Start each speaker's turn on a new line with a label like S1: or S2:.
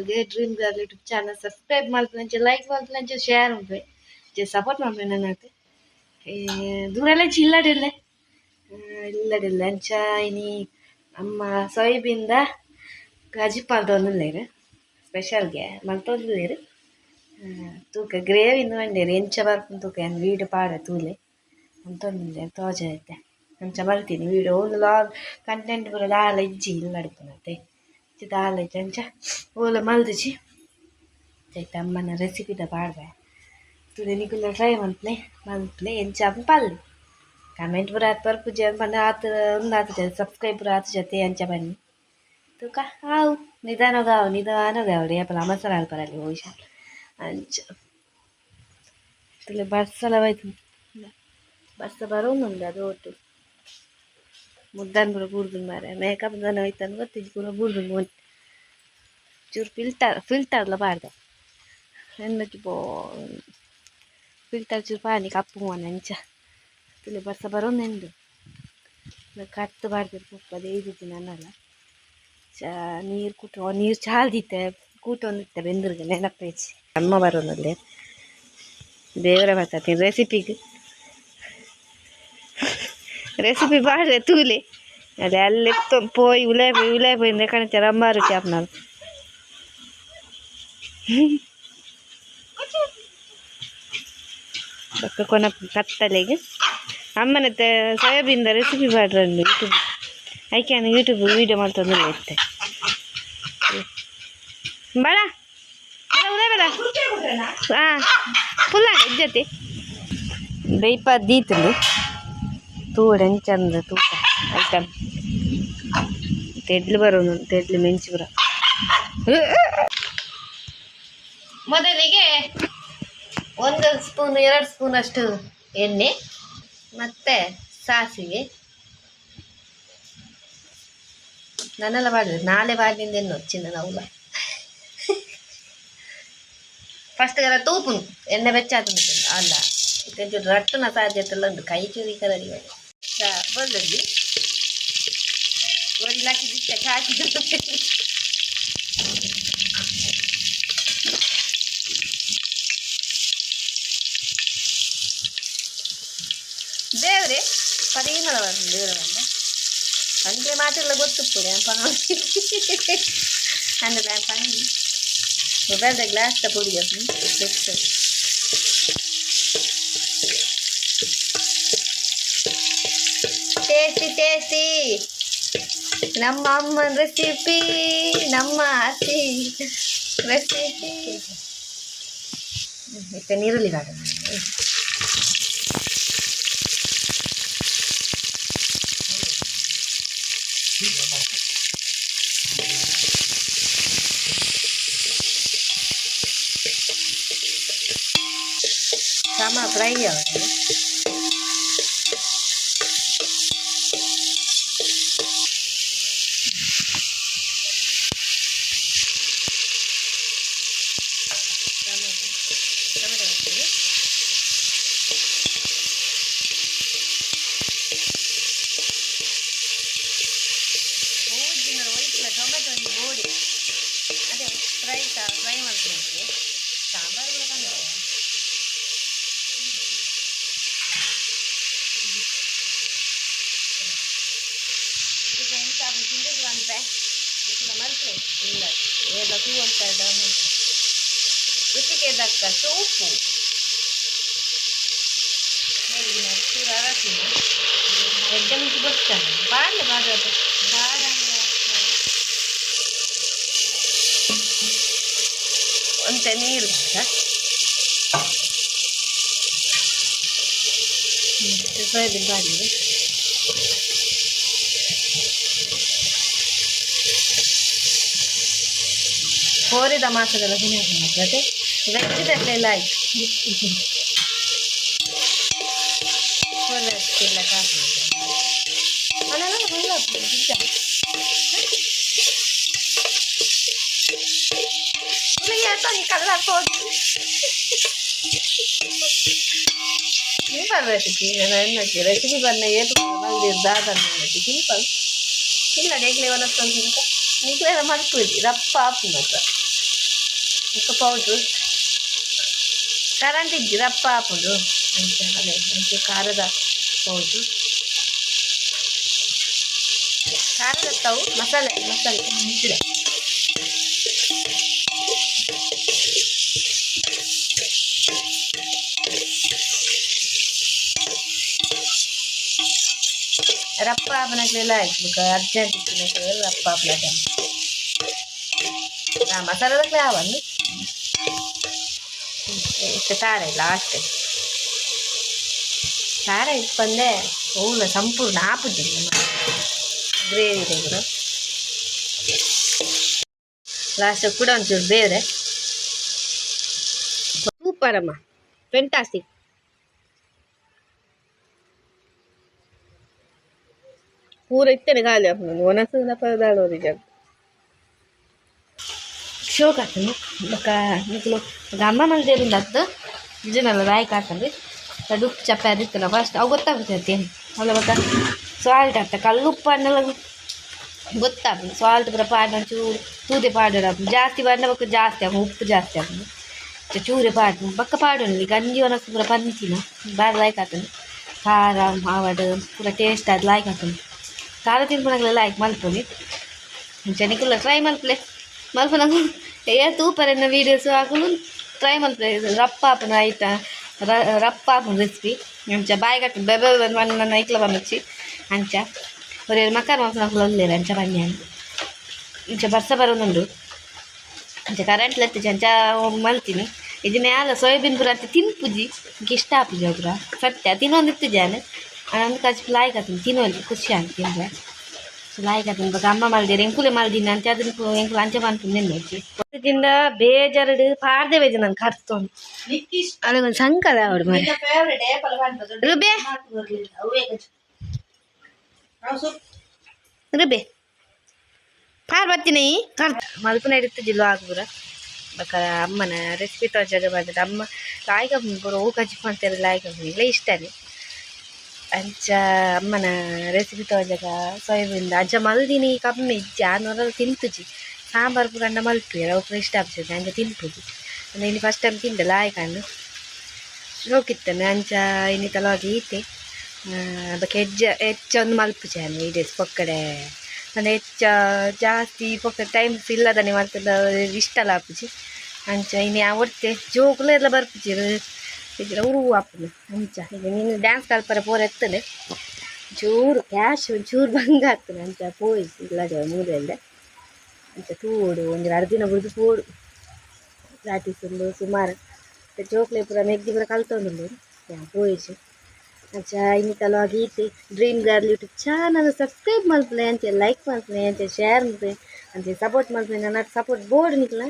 S1: ಚಾನಲ್ಗೆ dream girl YouTube channel subscribe ಮಾಡ್ತೀನಿ like ಮಾಡ್ತೀನಿ ಶೇರ್ ಮಾಡ್ತೀನಿ ಸಪೋರ್ಟ್ ಮಾಡ್ತೀನಿ ನನಗೆ ದೂರೆಲ್ಲ ಚಿಲ್ಲಡಿಲ್ಲೆ ಇಲ್ಲಡಿಲ್ಲ ಅಂಚ ಇನಿ ಅಮ್ಮ, ಸೊಯಬಿಂದ ಗಜಿ ಪಾಲ್ದೊಂದುಲ್ಲೇರು ಸ್ಪೆಷಲ್ಗೆ ಮಲ್ತೊಂದುಲ್ಲೇರು ತೂಕ ಗ್ರೇವಿ ಮಂಡೇರು ಎಂಚ ಬರ್ಪುಂಡು ತೂಕ, ಏನು ಪಾಡ ತೂಲೆ. ಅಂತೊಂದುಲ್ಲೆ ತೋಜ ಐತೆ ಅಂಚ ಬರ್ತೀನಿ ವೀಡಿಯೋ ಒಂದು ಲಾಗ್ ಕಂಟೆಂಟ್ ಪೂರ ದಾಲ ಇಜ್ಜಿ तिथं आलं त्यांच्या ओला मालदीची त्या मना रेसिपी त तर पाडवाय तुले निघून ट्राय म्हटले म्हटले यांची आपण पाळली। कामेंट बरं आत पर पूजा पण आत आताच्या सबस्क्राईब आताच्या ते यांच्या पाणी। तू का? आव निदान हो गाव निदान हो गाव रे आपला मसाला पडाले वैशाल आणि तुला बारसाला माहिती बारसा बरं म्हणून द्या दोटू ಮುದ್ದನ್ ಪೂರ ಬೂರ್ದು ಮಾರೆ ಮೇಕಪ್ ದನ ಹೋಯ್ತಾನು ಗೊತ್ತಿದ್ದು ಪೂರ ಬೂರ್ದು ಮೊನ್ನೆ ಚೂರು ಫಿಲ್ಟರ್ ಫಿಲ್ಟರ್ಲ ಪಾಡ್ದೆ ಹೆಣ್ಣಕ್ಕೆ ಪೋ ಫಿಲ್ಟರ್ ಚೂರು ಪಾನಿ ಕಪ್ಪು ಮೋನ ಅಂಚ ತುಲೆ ಬರ್ಸ ಬರೋನೆಂದು ಕತ್ತು ಬಾರ್ದಿರು ಕುಪ್ಪದೆ ಇದ್ದಿತ್ತು ನನ್ನಲ್ಲ ಚ ನೀರು ಕುಟ್ಟು ನೀರು ಚಾಲ್ದಿತ್ತೆ ಕೂಟೊಂದಿತ್ತೆ ಬೆಂದ್ರಿಗೆ ನೆನಪೇಚಿ ಅಮ್ಮ ಬರೋನಲ್ಲೇ ದೇವರ ಬರ್ತೀನಿ ರೆಸಿಪಿಗೆ ರೆಸಿಪಿ ಬಾಡ್ರೆ ತೂಲೆ ಅದೇ ಅಲ್ಲಿ ಪೋಯಿ ಉಲೆ ಉಲೆ ಪೋಯಿಂದ ಕಣಿತಾರೆ ಅಮ್ಮಾರು ಕ್ಯಾಪ್ನಾಲ್ ಪಕ್ಕ ಕೊನ ಕತ್ತಲೆಗೆ ಅಮ್ಮನ ಸೋಯಾಬೀನ್ದ ರೆಸಿಪಿ ಮಾಡ್ರಂಡು ಯೂಟ್ಯೂಬ್ ಐಕೆ ನಾನು ಯೂಟ್ಯೂಬ್ ವೀಡಿಯೋ ಮಾಡ್ತಂದ್ರೆ ಇತ್ತೆ ಬೇಡ ಉದೇ ಬೇಡ ಹಾಂ ಫುಲ್ಲ ಇಜ್ಜತಿ ದೈಪ ದೀತಂದು ತೂಡು ಹೆಂಗೆ ಚಂದ ತೂಕ ಐಟಮ್ ತೆಡ್ಲು ಬರೋನು ತೆಡ್ಲು ಮೆಂಚು ಬರ ಮೊದಲಿಗೆ ಒಂದು ಸ್ಪೂನ್ ಎರಡು ಸ್ಪೂನ್ ಅಷ್ಟು ಎಣ್ಣೆ ಮತ್ತೆ ಸಾಸಿವೆ ನನ್ನೆಲ್ಲ ಮಾಡಿದ್ರೆ ನಾಳೆ ಬಾಡಿನಿಂದ ಎಣ್ಣೆ ಚಿನ್ನ ನಾವು ಫಸ್ಟ್ಗೆಲ್ಲ ತೂಪುನು ಎಣ್ಣೆ ಬೆಚ್ಚಾತು ಅಲ್ಲ ಇದು ರಟ್ಟನ ಸಾಧ್ಯತೆ ಎಲ್ಲ ಉಂಟು ಕೈ ಚೂರಿ ಕಲರಿ ఒడిలాకి దిక్క కాకి ದೇವ್ರೆ ಪರಿಮಳ ಬರ್ತದೆ ದೇವರ ಬಂದ ಅಂದರೆ ಮಾತೆಲ್ಲ ಗೊತ್ತುಪ್ಪುಡೆ ಪಣ ಅಂದರೆ ಪಂಡಿ ಮೊಬೈಲ್ದ ಗ್ಲಾಸ್ ಪುಡಿ ಬೆಸ್ಟ್ ಟೇಸ್ಟಿ ಟೇಸ್ಟಿ ನಮ್ಮ ಅಮ್ಮನ ರೆಸಿಪಿ ನಮ್ಮ ಹಸಿ ರೆಸಿಪಿ ಮತ್ತೆ ನೀರುಳ್ಳಿ ಕಾಡ sama fry ya ఏళ్ళకు వంటాడం ఉతికేదక్క సోపు మెల్లిన కూర రసిన ఎడ్డ మీకు బొచ్చాను బాగా బాగా బాగా అంత నీరు కదా సోయాబీన్ బాగా ಕೋರಿದ ಮಾಸದಲ್ಲ ತಿನ್ನೋದು ಮತ್ತೆ ವೆಜ್ಜಿದಲ್ಲೆಲ್ಲ ಆಯ್ತು ಕೋರಿದಕ್ಕೆಲ್ಲ ಕಾಸು ಅಲ್ಲ ಇಲ್ಲ ನಿಜ ಯಾಕೆ ಕಲ್ಲ ಹೋಗಿ ಸಿಂಪಲ್ ರೆಸಿಪಿ ಎನ್ನಕ್ಕೆ ರೆಸಿಪಿ ಬನ್ನ ಏಟು ಬಂದಿದ್ದಾದನ್ನ ಸಿಂಪಲ್ ಇಲ್ಲ ಡೇಗ್ಲೆ ಒಲತ್ತೊಂದು ತಿಂತ ನಿಗ್ಲೆಲ್ಲ ಮಲ್ಪುಡಿ ರಪ್ಪ ಆಪು ಮಾತ್ರ ఉక్కపోవచ్చు కరెంట్ గిరప్పాపుడు అంచలే మంచి కారద పోదు. కారద తవ్వు మసాಲೆ మసాಲೆ మంచిదే. ರಪ್ಪ ಹಾಪನಕ್ಲೆಲ್ಲ ಆಯ್ತು ಅರ್ಜೆಂಟ್ ರಪ್ಪ ಹಾಪನ ಮಸಾಲದಕ್ಕೆ ಆವನ್ನು ಇಷ್ಟು ಖಾರ ಇಲ್ಲ ಅಷ್ಟೇ ಖಾರ ಇಟ್ಕೊಂಡೆ ಹೌದ ಸಂಪೂರ್ಣ ಆಪುದಿಲ್ಲ ಗ್ರೇವಿ ತೆಗೆದು ಲಾಸ್ಟ್ ಕೂಡ ಒಂಚೂರು ಬೇರೆ ಸೂಪರ್ ಅಮ್ಮ ಫೆಂಟಾಸ್ಟಿಕ್ ಪೂರ ಇತ್ತೇನೆ ಖಾಲಿ ಆಗ್ಬೋದು ಒಣಸದ ಪದಾಳೋದು ಜಗ ಶೋಕ್ ಹಾಕ್ತಾನೆ ಬೊಕ್ಕ ನಿಕ್ಲು ಅಮ್ಮ ಮಲ್ದೇರು ಅತ್ತು ಇದನ್ನೆಲ್ಲ ರಾಯ್ಕ್ ಹಾಕಂದ್ರೆ ಅದು ಚಪ್ಪೆ ಅದಿತ್ತಲ್ಲ ಫಸ್ಟ್ ಅವು ಗೊತ್ತಾಗುತ್ತೆ ಅಲ್ಲ ಬೊಕ್ಕ ಸಾಲ್ಟ್ ಹಾಕ್ತ ಕಲ್ಲುಪ್ಪು ಅನ್ನೆಲ್ಲ ಗೊತ್ತಾಗ್ತದೆ. ಸಾಲ್ಟ್ ಪೂರ ಪಾಡ ಚೂರು ತೂದೆ ಪಾಡೋಣ ಜಾಸ್ತಿ ಪಾಡಿನ ಬೊಕ್ಕ ಜಾಸ್ತಿ ಆಗ ಉಪ್ಪು ಜಾಸ್ತಿ ಆಗ್ತದೆ. ಚೂರೆ ಪಾಡು ಬೊಕ್ಕ ಪಾಡೋಣ ಗಂಜಿ ಒಣಗ್ಸಿ ಪೂರ ಪಂಚಿನ, ಬಾರಿ ಲಾಯ್ಕ್ ಆಗ್ತದೆ. ಖಾರ ಆವಡ್ ಪೂರ ಟೇಸ್ಟ್ ಅದು ಲಾಯ್ಕ್ ಆಗ್ತದೆ. ಖಾರ ತಿನ್ಪಣಗಳೆಲ್ಲ ಲಾಯ್ಕ್ ಮಲ್ಪೊಲಿ ಜನಿಕುಲ್ಲ ಟ್ರೈ ಮಲ್ಪಲೆ. ಮಲ್ಪನ ಏ ತೂಪರನ್ನ ವೀಡಿಯೋಸ್ ಹಾಕೊಂಡು ಟ್ರೈ ಮಲ್ಪಲೆ ರಪ್ಪ ಹಾಪನ ಆಯ್ತಾ ರ- ರಪ್ಪ ಹಾಪನ ರೆಸಿಪಿ ಅಂಚ ಬಾಯಿಗೆ ಹಾಕಿ ಬೆಬೆ ನನ್ನ ಐಕ್ಲ ಬಂದಚ್ಚಿ ಅಂಚ ಒರೇ ಮಕ್ಕಳ ಮಕ್ಕಳು ಒಲ್ಲೇರು ಅಂಚ ಬನ್ನಿ ಅಂತ ಇಂಚ ಬರ್ಸ ಬರೋದುಂಡು ಅಂಚ ಕರೆಂಟ್ ಲತ್ತಿಜಿ ಅಂಚ ಮಲ್ತೀನಿ ಇದನ್ನ ಯಾಲ ಸೋಯಾಬೀನ್ ಪೂರ ಅಂತ ತಿನ್ಪುಜಿ ಇಂಕ ಇಷ್ಟ ಆಪುಜಿ ಅವ್ರ ಸತ್ಯ ತಿನ್ನೊಂದು ಇತ್ತುಜಾನೆ ಅಂದು ಕಚ್ಚಿ ಲಾಯ್ಕ್ ಆತೀನಿ ತಿನ್ನೋಲಿ ಖುಷಿ ಅಂತ ತಿಂದ್ರೆ ಸೊ ಲಾಯ್ಕ್ ಆತೀನಿ ಬಗ್ಗೆ ಅಮ್ಮ ಮಲ್ದಿರ ಎಂಕುಲೆ ಮಲ್ದಿನ ಅಂತ ಅದನ್ನ ಎಂಕುಲು ಅಂಚೆ ಬಂತು ನೆನ್ನೆಚ್ಚಿ ಅದಕ್ಕಿಂತ ಬೇಜಾರಡು ಪಾಡ್ದೆ ಬೇಜ ನಾನು ಕರ್ತೊಂದು ಅದಕ್ಕೊಂದು ಸಂಕದ ಅವ್ರು ಮಾಡಿ ರುಬೆ. ರುಬೆ. ಪಾರ್ ಬರ್ತೀನಿ ಕರ್ತ ಮಲ್ಪನ ಇಡ್ತಿದ್ದಿಲ್ಲ ಆಗ್ಬುರ ಬೇಕಾರೆ ಅಮ್ಮನ ರೆಸಿಪಿ ತೋಜಾಗ ಬಂದದ್ದು ಅಮ್ಮ ಲಾಯ್ಕ ಬರೋ ಕಚ್ಚಿ ಮಾಡ್ತಾರೆ ಲಾಯ್ಕ ಇಲ್ಲ ಇಷ್ಟನೇ. ಅಂಚ ಅಮ್ಮನ ರೆಸಿಪಿ ತೋಜಗ ಸೋಯಾಬೀನ್ ಅಂಚ ಮಲ್ದಿನಿ ಕಮ್ಮಿ ಇಜ್ಜಿ ಆನೂರಲ್ಲಿ ತಿಂತುಜಿ ಸಾಂಬಾರು ಪುರಂಡ ಮಲ್ಪಿರ ಅವು ಇಷ್ಟ ಆಗ್ತದೆ ಅಂಚ ತಿನ್ಪುಜಿ ಅಂದರೆ ಇಲ್ಲಿ ಫಸ್ಟ್ ಟೈಮ್ ತಿಂದೆ ಲಾಯ್ಕಂಡು ಹೋಗಿತ್ತಾನೆ ಅಂಚ ಇನ್ನಿತ ತಲವಾಗಿ ಈತೆ ಅದಕ್ಕೆ ಹೆಜ್ಜೆ ಹೆಚ್ಚ ಒಂದು ಮಲ್ಪುಜಾನೆ ವೀಡಿಯೋಸ್ ಪೊಕ್ಕಡೆ ಅಂದರೆ ಹೆಚ್ಚ ಜಾಸ್ತಿ ಪೊಕ್ಕ ಟೈಮ್ ಇಲ್ಲದನೆ ಮಾಡ್ತಿದ್ದ ಇಷ್ಟ ಲಾಪುಜಿ ಅಂಚ ಇನ್ನು ಯಾವ ಒಟ್ಟೆ ಜೋಗುಲು ಎಲ್ಲ ಬರ್ಪುಜಿರು ಇದ್ರ ಉರು ಆಪುನು ಅಂಚ ಈಗ ನೀನು ಡ್ಯಾನ್ಸ್ ಕಲ್ಪರ ಪೋರ್ ಎತ್ತದೆ ಚೂರು ಕ್ಯಾಶ್ ಚೂರು ಬಂಗ ಆಗ್ತದೆ ಅಂಚ ಪೋಯಿಸಿ ಇಲ್ಲದ ಮೂಲೆಯಲ್ಲೇ ಅಂತ ತೂಡು, ಒಂದು ಎರಡು ದಿನ ಬಿಡ್ದು ಪೋಡು ಪ್ರಾಕ್ಟೀಸ್ ಒಂದು ಸುಮಾರು. ಜೋಕ್ಲೆ ಪೂರ ನೆಗ್ಗಿ ಪೂರ ಕಲ್ತೊಂದುಂಡು ಪೋಯಿಸಿ. ಅಚ್ಚ ಇನ್ನಿತಲ ಗೀತೆ. Dream girl YouTube channel subscribe ಮಲ್ಪಲೆ ಅಂತ ಲೈಕ್ ಮಲ್ಪಲೆ ಅಂತ ಶೇರ್ ಮಲ್ಪಲೆ ಅಂತ ಸಪೋರ್ಟ್ ಮಲ್ಪಲೆ ನನ್ನ ಸಪೋರ್ಟ್ ಬೋರ್ಡ್ ನಿಕ್ಲ